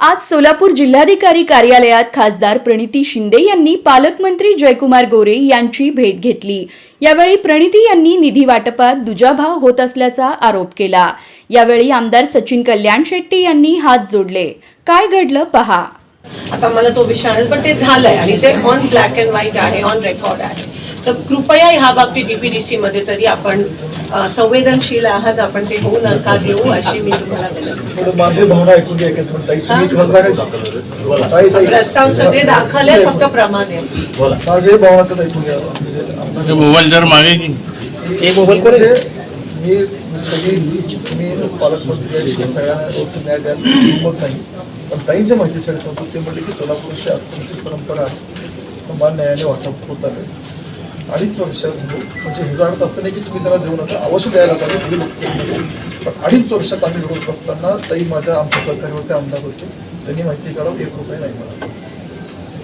आज सोलापूर जिल्हाधिकारी कार्यालयात खासदार प्रणिती शिंदे यांनी पालकमंत्री जयकुमार गोरे यांची भेट घेतली. यावेळी प्रणिती यांनी निधी वाटपात दुजाभाव होत असल्याचा आरोप केला. यावेळी आमदार सचिन कल्याण शेट्टी यांनी हात जोडले. काय घडलं पहा. आता मला तो विषय पण ते झालंय आणि ते ऑन ब्लॅक अँड व्हाईट आहे ऑन रेकॉर्ड आहे. तर कृपया ह्या बाबतीत डीपीडीसी मध्ये तरी आपण संवेदनशील आहात आपण ते होऊ नका देऊ अशी मी तुम्हाला माझी भावना ऐकून घ्या प्रस्ताव सगळे दाखल आहे फक्त प्रमाण. आहे माझी भावना ऐकून घ्या. म्हणजे मोबाईल जर मागे की मोबाईल कोण आहे? मी कधी मी पालकमंत्री सगळ्यांना व्यवस्थित न्याय द्यायला हिंमत नाही. पण ताईंच्या माहितीसाठी सांगतो ते म्हणले की सोलापूर शासनाची परंपरा आहे. समान न्यायाने वाटप होत आहे. अडीच वर्षात म्हणजे ह्याचा अर्थ असं नाही की तुम्ही त्याला देऊ नका अवश्य द्यायला पाहिजे हे पण अडीच वर्षात आम्ही लढवत असताना ताई माझ्या आमच्या सरकारवरती आमदार होते. त्यांनी माहिती काढावं एक रुपये नाही मिळाला